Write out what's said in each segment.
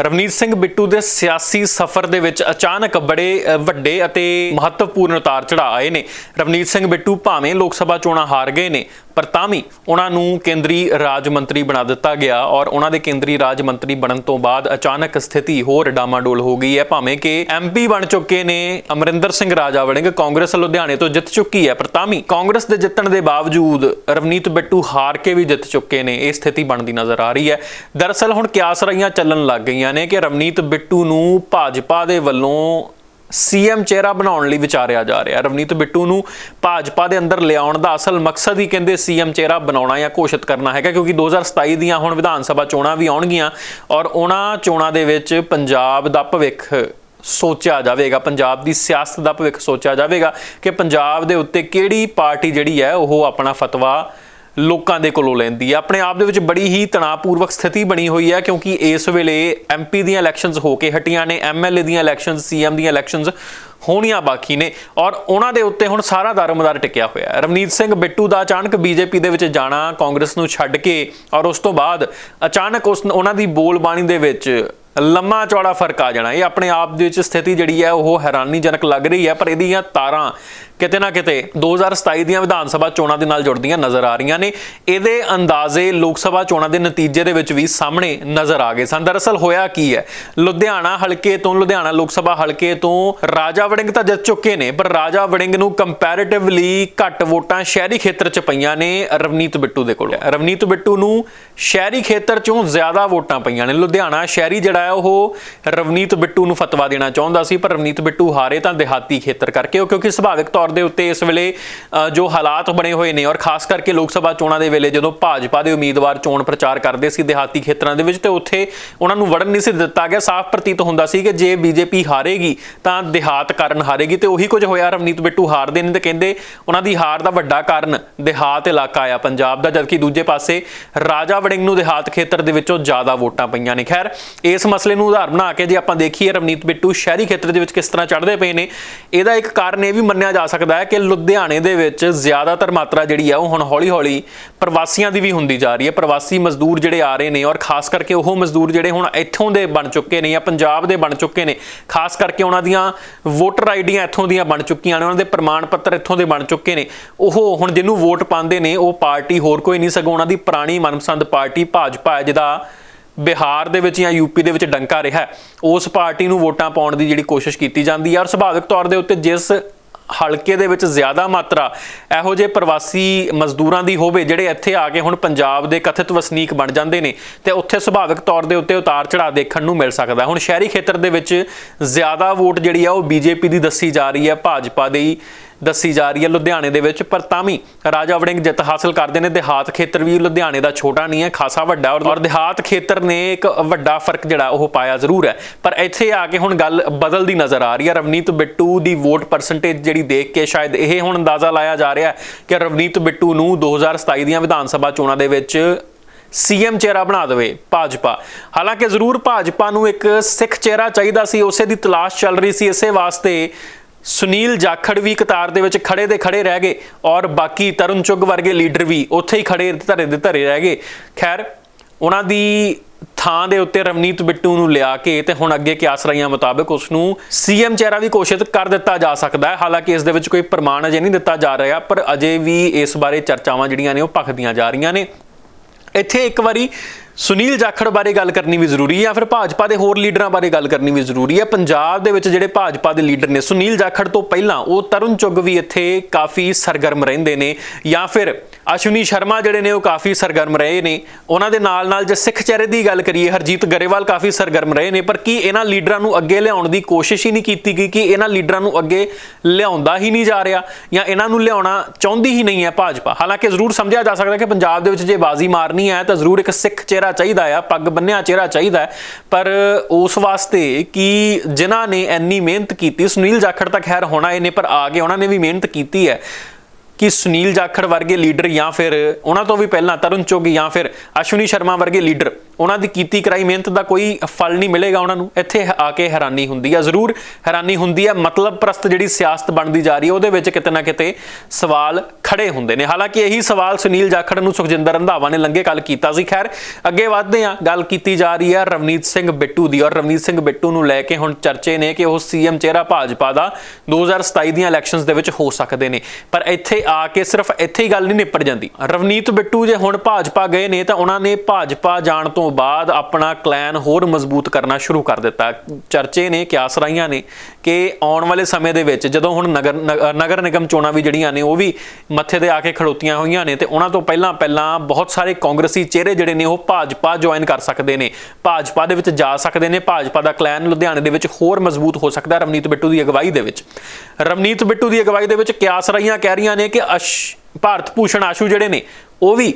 ਰਵਨੀਤ ਸਿੰਘ ਬਿੱਟੂ ਦੇ ਸਿਆਸੀ ਸਫ਼ਰ ਦੇ ਵਿੱਚ ਅਚਾਨਕ ਬੜੇ ਵੱਡੇ ਅਤੇ ਮਹੱਤਵਪੂਰਨ ਉਤਾਰ ਚੜਾਅ ਆਏ ਨੇ। ਰਵਨੀਤ ਸਿੰਘ ਬਿੱਟੂ ਭਾਵੇਂ ਲੋਕ ਸਭਾ ਚੋਣਾਂ ਹਾਰ ਗਏ ਨੇ ਪਰ ਤਾਂ ਵੀ ਉਹਨਾਂ ਨੂੰ ਕੇਂਦਰੀ ਰਾਜ ਮੰਤਰੀ ਬਣਾ ਦਿੱਤਾ ਗਿਆ ਔਰ ਉਹਨਾਂ ਦੇ ਕੇਂਦਰੀ ਰਾਜ ਮੰਤਰੀ ਬਣਨ ਤੋਂ ਬਾਅਦ ਅਚਾਨਕ ਸਥਿਤੀ ਹੋਰ ਡਾਮਾਡੋਲ ਹੋ ਗਈ ਹੈ, ਭਾਵੇਂ ਕਿ ਐਮਪੀ ਬਣ ਚੁੱਕੇ ਨੇ ਅਮਰਿੰਦਰ ਸਿੰਘ ਰਾਜਾ ਵੜਿੰਗ ਕਾਂਗਰਸ ਲੁਧਿਆਣੇ ਤੋਂ ਜਿੱਤ ਚੁੱਕੀ ਹੈ, ਪਰ ਤਾਂ ਵੀ ਕਾਂਗਰਸ ਦੇ ਜਿੱਤਣ ਦੇ ਬਾਵਜੂਦ ਰਵਨੀਤ ਬਿੱਟੂ ਹਾਰ ਕੇ ਵੀ ਜਿੱਤ ਚੁੱਕੇ ਨੇ, ਇਹ ਸਥਿਤੀ ਬਣਦੀ ਨਜ਼ਰ ਆ ਰਹੀ ਹੈ। ਦਰਅਸਲ ਹੁਣ ਕਿਆਸ ਰਹੀਆਂ ਚੱਲਣ ਲੱਗ ਗਈਆਂ ਨੇ ਕਿ ਰਵਨੀਤ ਬਿੱਟੂ ਨੂੰ ਭਾਜਪਾ ਦੇ ਵੱਲੋਂ ਸੀਐਮ ਚਿਹਰਾ ਬਣਾਉਣ ਲਈ ਵਿਚਾਰਿਆ ਜਾ ਰਿਹਾ। ਰਵਨੀਤ ਬਿੱਟੂ ਨੂੰ ਭਾਜਪਾ ਦੇ ਅੰਦਰ ਲਿਆਉਣ ਦਾ ਅਸਲ ਮਕਸਦ ਹੀ ਕਹਿੰਦੇ ਸੀਐਮ ਚਿਹਰਾ ਬਣਾਉਣਾ ਜਾਂ ਘੋਸ਼ਿਤ ਕਰਨਾ ਹੈਗਾ, ਕਿਉਂਕਿ 2027 ਦੀਆਂ ਹੁਣ ਵਿਧਾਨ ਸਭਾ ਚੋਣਾਂ ਵੀ ਆਉਣਗੀਆਂ ਔਰ ਉਹਨਾਂ ਚੋਣਾਂ ਦੇ ਵਿੱਚ ਪੰਜਾਬ ਦਾ ਭਵਿੱਖ ਸੋਚਿਆ ਜਾਵੇਗਾ, ਪੰਜਾਬ ਦੀ ਸਿਆਸਤ ਦਾ ਭਵਿੱਖ ਸੋਚਿਆ ਜਾਵੇਗਾ ਕਿ ਪੰਜਾਬ ਦੇ ਉੱਤੇ ਕਿਹੜੀ ਪਾਰਟੀ ਜਿਹੜੀ ਹੈ ਉਹ ਆਪਣਾ ਫਤਵਾ ਲੋਕਾਂ ਦੇ ਕੋਲੋਂ ਲੈਂਦੀ ਹੈ ਆਪਣੇ ਆਪ ਦੇ ਵਿੱਚ ਬੜੀ ਹੀ ਤਣਾਅਪੂਰਵਕ ਸਥਿਤੀ ਬਣੀ ਹੋਈ ਹੈ ਕਿਉਂਕਿ ਇਸ ਵੇਲੇ ਐਮਪੀ ਦੀਆਂ ਇਲੈਕਸ਼ਨਸ ਹੋ ਕੇ ਹਟੀਆਂ ਨੇ ਐਮਐਲਏ ਦੀਆਂ ਇਲੈਕਸ਼ਨਸ ਸੀਐਮ ਦੀਆਂ ਇਲੈਕਸ਼ਨਸ ਹੋਣੀਆਂ ਬਾਕੀ ਨੇ ਔਰ ਉਹਨਾਂ ਦੇ ਉੱਤੇ ਹੁਣ ਸਾਰਾ ਦਰਮਦਾਰ ਟਿਕਿਆ ਹੋਇਆ ਹੈ। ਰਵਨੀਤ ਸਿੰਘ ਬਿੱਟੂ ਦਾ ਅਚਾਨਕ ਬੀਜੇਪੀ ਦੇ ਵਿੱਚ ਜਾਣਾ ਕਾਂਗਰਸ ਨੂੰ ਛੱਡ ਕੇ ਔਰ ਉਸ ਤੋਂ ਬਾਅਦ ਅਚਾਨਕ ਉਸ ਉਹਨਾਂ ਦੀ ਬੋਲਬਾਣੀ ਦੇ ਵਿੱਚ ਲੰਮਾ ਚੌੜਾ ਫ਼ਰਕ ਆ ਜਾਣਾ। ਇਹ ਆਪਣੇ ਆਪ ਦੇ ਵਿੱਚ ਸਥਿਤੀ ਜਿਹੜੀ ਹੈ, ਉਹ ਹੈਰਾਨੀਜਨਕ ਲੱਗ ਰਹੀ ਹੈ, ਪਰ ਇਹਦੀਆਂ ਤਾਰਾਂ ਕਿਤੇ ਨਾ ਕਿਤੇ 2027 ਦੀਆਂ ਵਿਧਾਨ ਸਭਾ ਚੋਣਾਂ ਦੇ ਨਾਲ ਜੁੜਦੀਆਂ ਨਜ਼ਰ ਆ ਰਹੀਆਂ ਨੇ। ਇਹਦੇ ਅੰਦਾਜ਼ੇ ਲੋਕ ਸਭਾ ਚੋਣਾਂ ਦੇ ਨਤੀਜੇ ਦੇ ਵਿੱਚ ਵੀ ਸਾਹਮਣੇ ਨਜ਼ਰ ਆ ਗਏ ਸਨ। ਦਰਅਸਲ ਹੋਇਆ ਕੀ ਹੈ? ਲੁਧਿਆਣਾ ਹਲਕੇ ਤੋਂ ਲੁਧਿਆਣਾ ਲੋਕ ਸਭਾ ਹਲਕੇ ਤੋਂ ਰਾਜਾ ਵੜਿੰਗ ਤਾਂ ਜਿੱਤ ਚੁੱਕੇ ਨੇ, ਪਰ ਰਾਜਾ ਵੜਿੰਗ ਨੂੰ ਕੰਪੈਰੀਟਿਵਲੀ ਘੱਟ ਵੋਟਾਂ ਸ਼ਹਿਰੀ ਖੇਤਰ 'ਚ ਪਈਆਂ ਨੇ ਰਵਨੀਤ ਬਿੱਟੂ ਦੇ ਕੋਲ। ਰਵਨੀਤ ਬਿੱਟੂ ਨੂੰ ਸ਼ਹਿਰੀ ਖੇਤਰ 'ਚੋਂ ਜ਼ਿਆਦਾ ਵੋਟਾਂ ਪਈਆਂ ਨੇ। ਲੁਧਿਆਣਾ ਸ਼ਹਿਰੀ ਜਿਹੜਾ ਹੈ, ਉਹ ਰਵਨੀਤ ਬਿੱਟੂ ਨੂੰ ਫਤਵਾ ਦੇਣਾ ਚਾਹੁੰਦਾ ਸੀ, ਪਰ ਰਵਨੀਤ ਬਿੱਟੂ ਹਾਰੇ ਤਾਂ ਦਿਹਾਤੀ ਖੇਤਰ ਕਰਕੇ, ਉਹ ਕਿਉਂਕਿ ਸੁਭਾਵਿਕ ਤੌਰ ਦੇ ਉੱਤੇ ਇਸ ਵੇਲੇ ਜੋ ਹਾਲਾਤ ਬਣੇ ਹੋਏ ਨੇ ਔਰ ਖਾਸ ਕਰਕੇ ਲੋਕ ਸਭਾ ਚੋਣਾਂ ਦੇ ਵੇਲੇ ਜਦੋਂ ਭਾਜਪਾ ਦੇ ਉਮੀਦਵਾਰ ਚੋਣ ਪ੍ਰਚਾਰ ਕਰਦੇ ਸੀ ਦਿਹਾਤੀ ਖੇਤਰਾਂ ਦੇ ਵਿੱਚ ਤੇ ਉੱਥੇ ਉਹਨਾਂ ਨੂੰ ਵੜਨ ਨਹੀਂ ਸੀ ਦਿੱਤਾ ਗਿਆ, ਸਾਫ਼ ਪ੍ਰਤੀਤ ਹੁੰਦਾ ਸੀ ਕਿ ਜੇ ਬੀਜੇਪੀ ਹਾਰੇਗੀ ਤਾਂ ਦਿਹਾਤ ਕਾਰਨ ਹਾਰੇਗੀ ਤੇ ਉਹੀ ਕੁਝ ਹੋਇਆ। ਰਵਨੀਤ ਬਿੱਟੂ ਹਾਰਦੇ ਨੇ ਤੇ ਕਹਿੰਦੇ ਉਹਨਾਂ ਦੀ ਹਾਰ ਦਾ ਵੱਡਾ ਕਾਰਨ ਦਿਹਾਤ ਇਲਾਕਾ ਆ ਪੰਜਾਬ ਦਾ, ਜਦਕਿ ਦੂਜੇ ਪਾਸੇ ਰਾਜਾ ਵੜਿੰਗ ਨੂੰ ਦੇਹਾਤ ਖੇਤਰ ਦੇ ਵਿੱਚੋਂ ਜ਼ਿਆਦਾ ਵੋਟਾਂ ਪਈਆਂ ਨੇ। ਖੈਰ, ਇਸ ਮਸਲੇ ਨੂੰ ਉਦਾਹਰਨ ਬਣਾ ਕੇ ਜੇ ਆਪਾਂ ਦੇਖੀਏ, ਰਵਨੀਤ ਬਿੱਟੂ ਸ਼ਹਿਰੀ ਖੇਤਰ ਦੇ ਵਿੱਚ ਕਿਸ ਤਰ੍ਹਾਂ ਚੜ੍ਹਦੇ ਪਏ ਨੇ, ਇਹਦਾ ਇੱਕ ਕਾਰਨ ਇਹ ਵੀ ਮੰਨਿਆ ਜਾ ਸਕਦਾ ਹੈ ਕਿ ਲੁਧਿਆਣੇ ਦੇ ਵਿੱਚ ਜ਼ਿਆਦਾਤਰ ਮਾਤਰਾ ਜਿਹੜੀ ਆ ਉਹ ਹੁਣ ਹੌਲੀ-ਹੌਲੀ ਪ੍ਰਵਾਸੀਆਂ ਦੀ ਵੀ ਹੁੰਦੀ ਜਾ ਰਹੀ ਹੈ। ਪ੍ਰਵਾਸੀ ਮਜ਼ਦੂਰ ਜਿਹੜੇ ਆ ਰਹੇ ਨੇ ਔਰ ਖਾਸ ਕਰਕੇ ਉਹ ਮਜ਼ਦੂਰ ਜਿਹੜੇ ਹੁਣ ਇੱਥੋਂ ਦੇ ਬਣ ਚੁੱਕੇ ਨੇ ਜਾਂ ਪੰਜਾਬ ਦੇ ਬਣ ਚੁੱਕੇ ਨੇ, ਖਾਸ ਕਰਕੇ ਉਹਨਾਂ ਦੀਆਂ ਵੋਟਰ ਆਈਡੀਆਂ ਇੱਥੋਂ ਦੀਆਂ ਬਣ ਚੁੱਕੀਆਂ ਨੇ, ਉਹਨਾਂ ਦੇ ਪ੍ਰਮਾਣ ਪੱਤਰ ਇੱਥੋਂ ਦੇ ਬਣ ਚੁੱਕੇ ਨੇ। ਉਹ ਹੁਣ ਜਿਹਨੂੰ ਵੋਟ ਪਾਉਂਦੇ ਨੇ, ਉਹ ਪਾਰਟੀ ਹੋਰ ਕੋਈ ਨਹੀਂ ਸਗੋਂ ਉਹਨਾਂ ਦੀ ਪੁਰਾਣੀ ਮਨਪਸੰਦ ਪਾਰਟੀ ਭਾਜਪਾ ਹੈ, ਜਿਹਦਾ ਬਿਹਾਰ ਦੇ ਵਿੱਚ ਜਾਂ ਯੂਪੀ ਦੇ ਵਿੱਚ ਡੰਕਾ ਰਿਹਾ ਉਸ ਪਾਰਟੀ ਨੂੰ ਵੋਟਾਂ ਪਾਉਣ ਦੀ ਜਿਹੜੀ ਕੋਸ਼ਿਸ਼ ਕੀਤੀ ਜਾਂਦੀ ਹੈ ਔਰ ਸੁਭਾਵਿਕ ਤੌਰ ਦੇ ਉੱਤੇ ਜਿਸ ਹਲਕੇ ਦੇ ਵਿੱਚ ਜ਼ਿਆਦਾ ਮਾਤਰਾ ਇਹੋ ਜਿਹੇ ਪ੍ਰਵਾਸੀ ਮਜ਼ਦੂਰਾਂ ਦੀ ਹੋਵੇ ਜਿਹੜੇ ਇੱਥੇ ਆ ਕੇ ਹੁਣ ਪੰਜਾਬ ਦੇ ਕਥਿਤ ਵਸਨੀਕ ਬਣ ਜਾਂਦੇ ਨੇ ਤੇ ਉੱਥੇ ਸੁਭਾਵਿਕ ਤੌਰ ਦੇ ਉੱਤੇ ਉਤਾਰ ਚੜਾਅ ਦੇਖਣ ਨੂੰ ਮਿਲ ਸਕਦਾ। ਹੁਣ ਸ਼ਹਿਰੀ ਖੇਤਰ ਦੇ ਵਿੱਚ ਜ਼ਿਆਦਾ ਵੋਟ ਜਿਹੜੀ ਆ ਉਹ ਬੀਜੇਪੀ ਦੀ ਦੱਸੀ ਜਾ ਰਹੀ ਹੈ, ਭਾਜਪਾ ਦੀ। ਦੱਸੀ ਜਾ ਰਹੀ ਹੈ ਲੁਧਿਆਣੇ ਦੇ ਵਿੱਚ, ਪਰ ਤਾਂ ਵੀ ਰਾਜਾ ਵੜਿੰਗ ਜਿੱਤ ਹਾਸਲ ਕਰਦੇ ਨੇ। ਦੇਹਾਤ ਖੇਤਰ ਵੀ ਲੁਧਿਆਣੇ ਦਾ ਛੋਟਾ ਨਹੀਂ ਹੈ, ਖਾਸਾ ਵੱਡਾ ਔਰ ਦੇਹਾਤ ਖੇਤਰ ਨੇ ਇੱਕ ਵੱਡਾ ਫ਼ਰਕ ਜਿਹੜਾ ਉਹ ਪਾਇਆ ਜ਼ਰੂਰ ਹੈ। ਪਰ ਇੱਥੇ ਆ ਕੇ ਹੁਣ ਗੱਲ ਬਦਲਦੀ ਨਜ਼ਰ ਆ ਰਹੀ ਹੈ। ਰਵਨੀਤ ਬਿੱਟੂ ਦੀ ਵੋਟ ਪਰਸੈਂਟੇਜ ਜਿਹੜੀ ਦੇਖ ਕੇ ਸ਼ਾਇਦ ਇਹ ਹੁਣ ਅੰਦਾਜ਼ਾ ਲਾਇਆ ਜਾ ਰਿਹਾ ਹੈ ਕਿ ਰਵਨੀਤ ਬਿੱਟੂ ਨੂੰ 2027 ਦੀਆਂ ਵਿਧਾਨ ਸਭਾ ਚੋਣਾਂ ਦੇ ਵਿੱਚ ਸੀਐਮ ਚਿਹਰਾ ਬਣਾ ਦੇਵੇ ਭਾਜਪਾ। ਹਾਲਾਂਕਿ ਜ਼ਰੂਰ ਭਾਜਪਾ ਨੂੰ ਇੱਕ ਸਿੱਖ ਚਿਹਰਾ ਚਾਹੀਦਾ ਸੀ, ਉਸੇ ਦੀ ਤਲਾਸ਼ ਚੱਲ ਰਹੀ ਸੀ। ਇਸੇ ਵਾਸਤੇ ਸੁਨੀਲ ਜਾਖੜ ਵੀ ਕਤਾਰ ਦੇ ਵਿੱਚ ਖੜੇ ਦੇ ਖੜੇ ਰਹਿ ਗਏ ਔਰ ਬਾਕੀ ਤਰੁਣ ਚੁੱਗ ਵਰਗੇ ਲੀਡਰ ਵੀ ਉੱਥੇ ਹੀ ਖੜੇ ਧਰੇ ਦੇ ਧਰੇ ਰਹਿ ਗਏ। ਖੈਰ, ਉਹਨਾਂ ਦੀ ਥਾਂ ਦੇ ਉੱਤੇ ਰਵਨੀਤ ਬਿੱਟੂ ਨੂੰ ਲਿਆ ਕੇ ਤੇ ਹੁਣ ਅੱਗੇ ਕਿਆਸ ਰਹੀਆਂ ਮੁਤਾਬਕ ਉਸ ਨੂੰ ਸੀਐਮ ਚਿਹਰਾ ਵੀ ਘੋਸ਼ਿਤ ਕਰ ਦਿੱਤਾ ਜਾ ਸਕਦਾ ਹੈ। ਹਾਲਾਂਕਿ ਇਸ ਦੇ ਵਿੱਚ ਕੋਈ ਪ੍ਰਮਾਣ ਅਜੇ ਨਹੀਂ ਦਿੱਤਾ ਜਾ ਰਿਹਾ, ਪਰ ਅਜੇ ਵੀ ਇਸ ਬਾਰੇ ਚਰਚਾਵਾਂ ਜਿਹੜੀਆਂ ਨੇ ਉਹ ਭਖਦੀਆਂ ਜਾ ਰਹੀਆਂ ਨੇ। ਇੱਥੇ ਇੱਕ ਵਾਰੀ ਸੁਨੀਲ ਜਾਖੜ ਬਾਰੇ ਗੱਲ ਕਰਨੀ ਵੀ ਜ਼ਰੂਰੀ ਹੈ ਜਾਂ ਫਿਰ ਭਾਜਪਾ ਦੇ ਹੋਰ ਲੀਡਰਾਂ ਬਾਰੇ ਗੱਲ ਕਰਨੀ ਵੀ ਜ਼ਰੂਰੀ ਹੈ? ਪੰਜਾਬ ਦੇ ਵਿੱਚ ਜਿਹੜੇ ਭਾਜਪਾ ਦੇ ਲੀਡਰ ਨੇ, ਸੁਨੀਲ ਜਾਖੜ ਤੋਂ ਪਹਿਲਾਂ ਉਹ ਤਰੁਣ ਚੁੱਗ ਵੀ ਇੱਥੇ ਕਾਫੀ ਸਰਗਰਮ ਰਹਿੰਦੇ ਨੇ ਜਾਂ ਫਿਰ ਅਸ਼ਵਨੀ ਸ਼ਰਮਾ ਜਿਹੜੇ ਨੇ ਉਹ ਕਾਫੀ ਸਰਗਰਮ ਰਹੇ ਨੇ। ਉਹਨਾਂ ਦੇ ਨਾਲ ਨਾਲ ਜੇ ਸਿੱਖ ਚਿਹਰੇ ਦੀ ਗੱਲ ਕਰੀਏ, ਹਰਜੀਤ ਗਰੇਵਾਲ ਕਾਫੀ ਸਰਗਰਮ ਰਹੇ ਨੇ, ਪਰ ਕੀ ਇਹਨਾਂ ਲੀਡਰਾਂ ਨੂੰ ਅੱਗੇ ਲਿਆਉਣ ਦੀ ਕੋਸ਼ਿਸ਼ ਹੀ ਨਹੀਂ ਕੀਤੀ ਗਈ ਕਿ ਇਹਨਾਂ ਲੀਡਰਾਂ ਨੂੰ ਅੱਗੇ ਲਿਆਉਂਦਾ ਹੀ ਨਹੀਂ ਜਾ ਰਿਹਾ ਜਾਂ ਇਹਨਾਂ ਨੂੰ ਲਿਆਉਣਾ ਚਾਹੁੰਦੀ ਹੀ ਨਹੀਂ ਹੈ ਭਾਜਪਾ? ਹਾਲਾਂਕਿ ਜ਼ਰੂਰ ਸਮਝਿਆ ਜਾ ਸਕਦਾ ਕਿ ਪੰਜਾਬ ਦੇ ਵਿੱਚ ਜੇ ਬਾਜ਼ੀ ਮਾਰਨੀ ਹੈ ਤਾਂ ਜ਼ਰੂਰ ਇੱਕ ਸਿੱਖ ਚਿਹਰਾ ਚਾਹੀਦਾ ਆ, ਪੱਗ ਬੰਨਿਆ ਚਿਹਰਾ ਚਾਹੀਦਾ ਪਰ ਉਸ ਵਾਸਤੇ ਕਿ ਜਿਨ੍ਹਾਂ ਨੇ ਇੰਨੀ ਮਿਹਨਤ ਕੀਤੀ, ਸੁਨੀਲ ਜਾਖੜ ਤਾਂ ਖੈਰ ਹੋਣਾ ਇਹਨੇ ਪਰ ਆ ਕੇ ਉਹਨਾਂ ਨੇ ਵੀ ਮਿਹਨਤ ਕੀਤੀ ਹੈ ਕਿ ਸੁਨੀਲ ਜਾਖੜ ਵਰਗੇ ਲੀਡਰ ਜਾਂ ਫਿਰ ਉਹਨਾਂ ਤੋਂ ਵੀ ਪਹਿਲਾਂ ਤਰੁਣ ਚੁੱਗ ਜਾਂ ਫਿਰ ਅਸ਼ਵਨੀ ਸ਼ਰਮਾ ਵਰਗੇ ਲੀਡਰ ਉਹਨਾਂ ਦੀ ਕੀਤੀ ਕਰਾਈ ਮਿਹਨਤ ਦਾ ਕੋਈ ਫਲ ਨਹੀਂ ਮਿਲੇਗਾ ਉਹਨਾਂ ਨੂੰ। ਇੱਥੇ ਆ ਕੇ ਹੈਰਾਨੀ ਹੁੰਦੀ ਆ। ਜ਼ਰੂਰ ਹੈਰਾਨੀ ਹੁੰਦੀ ਹੈ ਮਤਲਬ ਪ੍ਰਸਤ ਜਿਹੜੀ ਸਿਆਸਤ ਬਣਦੀ ਜਾ ਰਹੀ ਹੈ ਉਹਦੇ ਵਿੱਚ ਕਿਤੇ ਨਾ ਕਿਤੇ ਸਵਾਲ ਖੜੇ ਹੁੰਦੇ ਨੇ। ਹਾਲਾਂਕਿ ਇਹੀ ਸਵਾਲ ਸੁਨੀਲ ਜਾਖੜ ਨੂੰ ਸੁਖਜਿੰਦਰ ਰੰਧਾਵਾ ਨੇ ਲੰਗੇ ਕੱਲ ਕੀਤਾ ਸੀ। ਖੈਰ, ਅੱਗੇ ਵਧਦੇ ਹਾਂ। ਗੱਲ ਕੀਤੀ ਜਾ ਰਹੀ ਹੈ ਰਵਨੀਤ ਸਿੰਘ ਬਿੱਟੂ ਦੀ ਔਰ ਰਵਨੀਤ ਸਿੰਘ ਬਿੱਟੂ ਨੂੰ ਲੈ ਕੇ ਹੁਣ ਚਰਚੇ ਨੇ ਕਿ ਉਹ ਸੀਐਮ ਚਿਹਰਾ ਭਾਜਪਾ ਦਾ 2027 ਦੀਆਂ ਇਲੈਕਸ਼ਨਸ ਦੇ ਵਿੱਚ ਹੋ ਸਕਦੇ ਨੇ। ਪਰ ਇੱਥੇ ਆ ਕੇ ਸਿਰਫ ਇੱਥੇ ਹੀ ਗੱਲ ਨਹੀਂ ਨਿਪਟ ਜਾਂਦੀ। ਰਵਨੀਤ ਬਿੱਟੂ ਜੇ ਹੁਣ ਭਾਜਪਾ ਗਏ ਨੇ ਤਾਂ ਉਹਨਾਂ ਨੇ ਭਾਜਪਾ ਜਾਣ ਤੋਂ ਬਾਅਦ ਆਪਣਾ ਕਲੈਨ ਹੋਰ ਮਜ਼ਬੂਤ ਕਰਨਾ ਸ਼ੁਰੂ ਕਰ ਦਿੱਤਾ। ਚਰਚੇ ਨੇ, ਕਿਆਸ ਰਾਈਆਂ ਨੇ ਕਿ ਆਉਣ ਵਾਲੇ ਸਮੇਂ ਦੇ ਵਿੱਚ ਜਦੋਂ ਹੁਣ ਨਗਰ ਨਗਰ ਨਿਗਮ ਚੋਣਾਂ ਵੀ ਜਿਹੜੀਆਂ ਨੇ, ਉਹ ਵੀ ਮੱਥੇ ਤੇ ਆ ਕੇ ਖੜੋਤੀਆਂ ਹੋਈਆਂ ਨੇ ਤੇ ਉਹਨਾਂ ਤੋਂ ਪਹਿਲਾਂ ਪਹਿਲਾਂ ਬਹੁਤ ਸਾਰੇ ਕਾਂਗਰਸੀ ਚਿਹਰੇ ਜਿਹੜੇ ਨੇ, ਉਹ ਭਾਜਪਾ ਜੁਆਇਨ ਕਰ ਸਕਦੇ ਨੇ। ਭਾਜਪਾ ਦੇ ਵਿੱਚ ਜਾ ਸਕਦੇ ਨੇ, ਭਾਜਪਾ ਦਾ ਕਲੈਨ ਲੁਧਿਆਣੇ ਦੇ ਵਿੱਚ ਹੋਰ ਮਜ਼ਬੂਤ ਹੋ ਸਕਦਾ ਰਵਨੀਤ ਬਿੱਟੂ ਦੀ ਅਗਵਾਈ ਦੇ ਵਿੱਚ। ਰਵਨੀਤ ਬਿੱਟੂ ਦੀ ਅਗਵਾਈ ਦੇ ਵਿੱਚ ਕਿਆਸ ਰਾਈਆਂ ਕਹਿ ਰਹੀਆਂ ਨੇ ਕਿ ਅਸ਼, ਭਾਰਤ ਭੂਸ਼ਣ ਆਸ਼ੂ ਜਿਹੜੇ ਨੇ, ਉਹ ਵੀ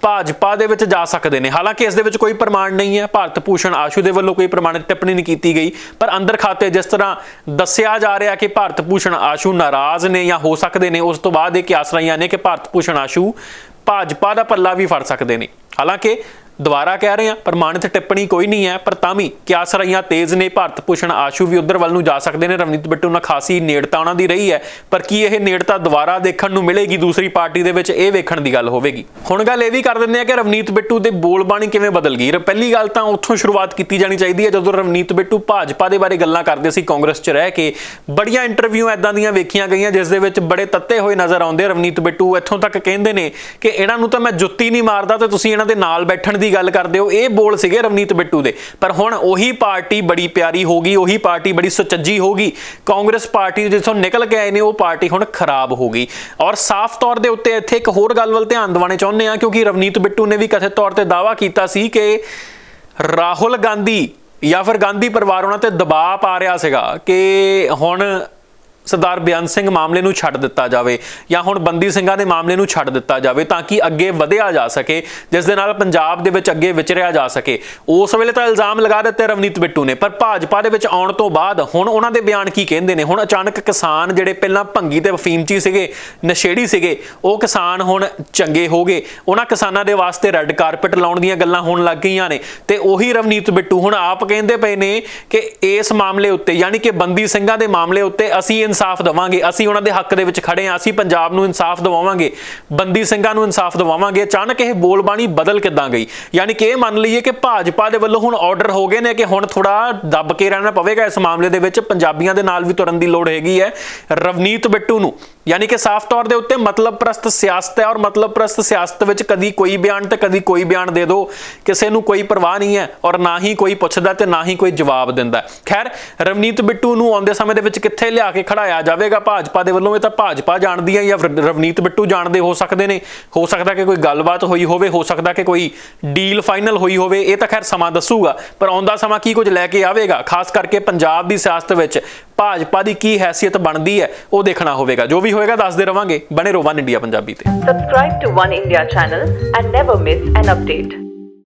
ਭਾਜਪਾ ਦੇ ਵਿੱਚ ਜਾ ਸਕਦੇ ਨੇ। ਹਾਲਾਂਕਿ ਇਸ ਦੇ ਵਿੱਚ ਕੋਈ ਪ੍ਰਮਾਣ ਨਹੀਂ ਹੈ। ਭਾਰਤ ਭੂਸ਼ਣ ਆਸ਼ੂ ਦੇ ਵੱਲੋਂ ਕੋਈ ਪ੍ਰਮਾਣਿਤ ਟਿੱਪਣੀ ਨਹੀਂ ਕੀਤੀ ਗਈ। ਪਰ ਅੰਦਰ ਖਾਤੇ ਜਿਸ ਤਰ੍ਹਾਂ ਦੱਸਿਆ ਜਾ ਰਿਹਾ ਕਿ ਭਾਰਤ ਭੂਸ਼ਣ ਆਸ਼ੂ ਨਾਰਾਜ਼ ਨੇ ਜਾਂ ਹੋ ਸਕਦੇ ਨੇ, ਉਸ ਤੋਂ ਬਾਅਦ ਇਹ ਕਿਆਸ ਰਹੀਆਂ ਨੇ ਕਿ ਭਾਰਤ ਭੂਸ਼ਣ ਆਸ਼ੂ ਭਾਜਪਾ ਦਾ ਪੱਲਾ ਵੀ ਫੜ ਸਕਦੇ ਨੇ। ਹਾਲਾਂਕਿ ਦੁਬਾਰਾ ਕਹਿ ਰਹੇ ਹਾਂ ਪ੍ਰਮਾਣਿਤ ਟਿੱਪਣੀ ਕੋਈ ਨਹੀਂ ਹੈ, ਪਰ ਤਾਂ ਵੀ ਕਿਆਸ ਰਹੀਆਂ ਤੇਜ਼ ਨੇ, ਭਾਰਤ ਭੂਸ਼ਣ ਆਸ਼ੂ ਵੀ ਉਧਰ ਵੱਲ ਨੂੰ ਜਾ ਸਕਦੇ ਨੇ, ਰਵਨੀਤ ਬਿੱਟੂ ਨਾਲ ਖਾਸੀ ਨੇੜਤਾ ਉਹਨਾਂ ਦੀ ਰਹੀ ਹੈ, ਪਰ ਕੀ ਇਹ ਨੇੜਤਾ ਦੁਬਾਰਾ ਦੇਖਣ ਨੂੰ ਮਿਲੇਗੀ ਦੂਸਰੀ ਪਾਰਟੀ ਦੇ ਵਿੱਚ, ਇਹ ਵੇਖਣ ਦੀ ਗੱਲ ਹੋਵੇਗੀ। ਹੁਣ ਗੱਲ ਇਹ ਵੀ ਕਰ ਦਿੰਦੇ ਆ ਕਿ ਰਵਨੀਤ ਬਿੱਟੂ ਦੇ ਬੋਲਬਾਣੀ ਕਿਵੇਂ ਬਦਲ ਗਈ। ਪਹਿਲੀ ਗੱਲ ਤਾਂ ਉੱਥੋਂ ਸ਼ੁਰੂਆਤ ਕੀਤੀ ਜਾਣੀ ਚਾਹੀਦੀ ਹੈ, ਜਦੋਂ ਰਵਨੀਤ ਬਿੱਟੂ ਭਾਜਪਾ ਦੇ ਬਾਰੇ ਗੱਲਾਂ ਕਰਦੇ ਸੀ ਕਾਂਗਰਸ 'ਚ ਰਹਿ ਕੇ। ਬੜੀਆਂ ਇੰਟਰਵਿਊ ਐਦਾਂ ਦੀਆਂ ਵੇਖੀਆਂ ਗਈਆਂ, ਜਿਸ ਦੇ ਵਿੱਚ ਬੜੇ ਤੱਤੇ ਹੋਏ ਨਜ਼ਰ ਆਉਂਦੇ ਰਵਨੀਤ ਬਿੱਟੂ ਇੱਥੋਂ ਤੱਕ ਕਹਿੰਦੇ ਨੇ ਕਿ ਇਹਨਾਂ ਨੂੰ ਤਾਂ ਮੈਂ ਜੁੱਤੀ ਨਹੀਂ ਮਾਰਦਾ ਤੇ ਤੁਸੀਂ ਇਹਨਾਂ ਦੇ ਨਾਲ ਬੈਠਣ ਦੀ ਗੱਲ ਕਰਦੇ ਹੋ, ਇਹ ਬੋਲ ਸੀਗੇ ਰਵਨੀਤ ਬਿੱਟੂ ਦੇ। ਪਰ ਹੁਣ ਉਹੀ ਪਾਰਟੀ ਬੜੀ ਪਿਆਰੀ ਹੋ ਗਈ, ਉਹੀ ਪਾਰਟੀ ਬੜੀ ਸੁਚੱਜੀ ਹੋ ਗਈ। ਕਾਂਗਰਸ ਪਾਰਟੀ ਜਿੱਥੋਂ ਨਿਕਲ ਕੇ ਆਏ ਨੇ, ਉਹ ਪਾਰਟੀ ਹੁਣ ਖਰਾਬ ਹੋ ਗਈ। ਔਰ ਸਾਫ਼ ਤੌਰ ਦੇ ਉੱਤੇ ਇੱਥੇ ਇੱਕ ਹੋਰ ਗੱਲ ਵੱਲ ਧਿਆਨ ਦਿਵਾਉਣੇ ਚਾਹੁੰਦੇ ਆ ਕਿਉਂਕਿ ਰਵਨੀਤ ਬਿੱਟੂ ਨੇ ਵੀ ਕਥਿਤ ਤੌਰ ਤੇ ਦਾਅਵਾ ਕੀਤਾ ਸੀ ਕਿ ਰਾਹੁਲ ਗਾਂਧੀ ਜਾਂ ਫਿਰ ਗਾਂਧੀ ਪਰਿਵਾਰ ਉਹਨਾਂ ਤੇ ਦਬਾਅ ਪਾ ਰਿਹਾ ਸੀਗਾ ਕਿ ਹੁਣ ਸਰਦਾਰ ਬਿਆਨ ਸਿੰਘ ਮਾਮਲੇ ਨੂੰ ਛੱਡ ਦਿੱਤਾ ਜਾਵੇ ਜਾਂ ਹੁਣ ਬੰਦੀ ਸਿੰਘਾਂ ਦੇ ਮਾਮਲੇ ਨੂੰ ਛੱਡ ਦਿੱਤਾ ਜਾਵੇ ਤਾਂ ਕਿ ਅੱਗੇ ਵਧਿਆ ਜਾ ਸਕੇ, ਜਿਸ ਦੇ ਨਾਲ ਪੰਜਾਬ ਦੇ ਵਿੱਚ ਅੱਗੇ ਵਿਚਰਿਆ ਜਾ ਸਕੇ। ਉਸ ਵੇਲੇ ਤਾਂ ਇਲਜ਼ਾਮ ਲਗਾ ਦਿੱਤੇ ਰਵਨੀਤ ਬਿੱਟੂ ਨੇ, ਪਰ ਭਾਜਪਾ ਦੇ ਵਿੱਚ ਆਉਣ ਤੋਂ ਬਾਅਦ ਹੁਣ ਉਹਨਾਂ ਦੇ ਬਿਆਨ ਕੀ ਕਹਿੰਦੇ ਨੇ? ਹੁਣ ਅਚਾਨਕ ਕਿਸਾਨ ਜਿਹੜੇ ਪਹਿਲਾਂ ਭੰਗੀ ਤੇ ਅਫੀਮਚੀ ਸੀਗੇ, ਨਸ਼ੇੜੀ ਸੀਗੇ, ਉਹ ਕਿਸਾਨ ਹੁਣ ਚੰਗੇ ਹੋ ਗਏ। ਉਹਨਾਂ ਕਿਸਾਨਾਂ ਦੇ ਵਾਸਤੇ ਰੈੱਡ ਕਾਰਪਟ ਲਾਉਣ ਦੀਆਂ ਗੱਲਾਂ ਹੋਣ ਲੱਗ ਗਈਆਂ ਨੇ। ਤੇ ਉਹੀ ਰਵਨੀਤ ਬਿੱਟੂ ਹੁਣ ਆਪ ਕਹਿੰਦੇ ਪਏ ਨੇ ਕਿ ਇਸ ਮਾਮਲੇ ਉੱਤੇ, ਯਾਨੀ ਕਿ ਬੰਦੀ ਸਿੰਘਾਂ ਦੇ ਮਾਮਲੇ ਉੱਤੇ ਅਸੀਂ ਇਨਸਾਫ ਦਵਾਂਗੇ। ਅਸੀਂ ਉਹਨਾਂ ਦੇ ਹੱਕ ਦੇ ਵਿੱਚ ਖੜੇ ਹਾਂ। ਅਸੀਂ ਪੰਜਾਬ ਨੂੰ ਇਨਸਾਫ ਦਿਵਾਵਾਂਗੇ। ਬੰਦੀ ਸਿੰਘਾਂ ਨੂੰ ਇਨਸਾਫ ਦਿਵਾਵਾਂਗੇ। ਅਚਾਨਕ ਇਹ ਬੋਲਬਾਣੀ ਬਦਲ ਕਿੱਦਾਂ ਗਈ? ਯਾਨੀ ਕਿ ਇਹ ਮੰਨ ਲਈਏ ਕਿ ਭਾਜਪਾ ਦੇ ਵੱਲੋਂ ਹੁਣ ਆਰਡਰ ਹੋ ਗਏ ਨੇ ਕਿ ਹੁਣ ਥੋੜਾ ਦੱਬ ਕੇ ਰਹਿਣਾ ਪਵੇਗਾ ਇਸ ਮਾਮਲੇ ਦੇ ਵਿੱਚ। ਪੰਜਾਬੀਆਂ ਦੇ ਨਾਲ ਵੀ ਤੁਰਨ ਦੀ ਲੋੜ ਹੈਗੀ ਹੈ। ਰਵਨੀਤ ਬਿੱਟੂ ਨੂੰ। ਯਾਨੀ ਕਿ ਸਾਫ਼ ਤੌਰ ਦੇ ਉੱਤੇ ਮਤਲਬ ਪ੍ਰਸਤ ਸਿਆਸਤ ਹੈ ਔਰ ਮਤਲਬ ਪ੍ਰਸਤ ਸਿਆਸਤ ਵਿੱਚ ਕਦੀ ਕੋਈ ਬਿਆਨ ਤੇ ਕਦੀ ਕੋਈ ਬਿਆਨ ਦੇ ਦਿਓ। ਕਿਸੇ ਨੂੰ ਕੋਈ ਪਰਵਾਹ ਨਹੀਂ ਹੈ ਔਰ ਨਾ ਹੀ ਕੋਈ ਪੁੱਛਦਾ ਤੇ ਨਾ ਹੀ ਕੋਈ ਜਵਾਬ ਦਿੰਦਾ। ਖੈਰ, ਰਵਨੀਤ ਬਿੱਟੂ ਨੂੰ ਆਉਂਦੇ ਸਮੇਂ ਦੇ ਵਿੱਚ ਕਿੱਥੇ ਲਿਆ ਕੇ ਖੜਾ ਖੜਾਇਆ ਜਾਵੇਗਾ? ਭਾਜਪਾ ਦੇ ਵੱਲੋਂ ਇਹ ਤਾਂ ਭਾਜਪਾ ਜਾਣਦੀ ਹੈ ਜਾਂ ਰਵਨੀਤ ਬਿੱਟੂ ਜਾਣਦੇ ਹੋ ਸਕਦੇ ਨੇ। ਹੋ ਸਕਦਾ ਕਿ ਕੋਈ ਗੱਲਬਾਤ ਹੋਈ ਹੋਵੇ, ਹੋ ਸਕਦਾ ਕਿ ਕੋਈ ਡੀਲ ਫਾਈਨਲ ਹੋਈ ਹੋਵੇ, ਇਹ ਤਾਂ ਖੈਰ ਸਮਾਂ ਦੱਸੂਗਾ। ਪਰ ਆਉਂਦਾ ਸਮਾਂ ਕੀ ਕੁਝ ਲੈ ਕੇ ਆਵੇਗਾ? ਖਾਸ ਕਰਕੇ ਪੰਜਾਬ ਦੀ ਸਿਆਸਤ ਵਿੱਚ ਭਾਜਪਾ ਦੀ ਕੀ ਹੈਸੀਅਤ ਬਣਦੀ ਹੈ, ਉਹ ਦੇਖਣਾ ਹੋਵੇਗਾ। ਜੋ ਵੀ ਹੋਏਗਾ, ਦੱਸਦੇ ਰਵਾਂਗੇ। ਬਣੇ ਰਹੋ ਵਨ ਇੰਡੀਆ ਪੰਜਾਬੀ ਤੇ। Subscribe to One India channel and never miss an update.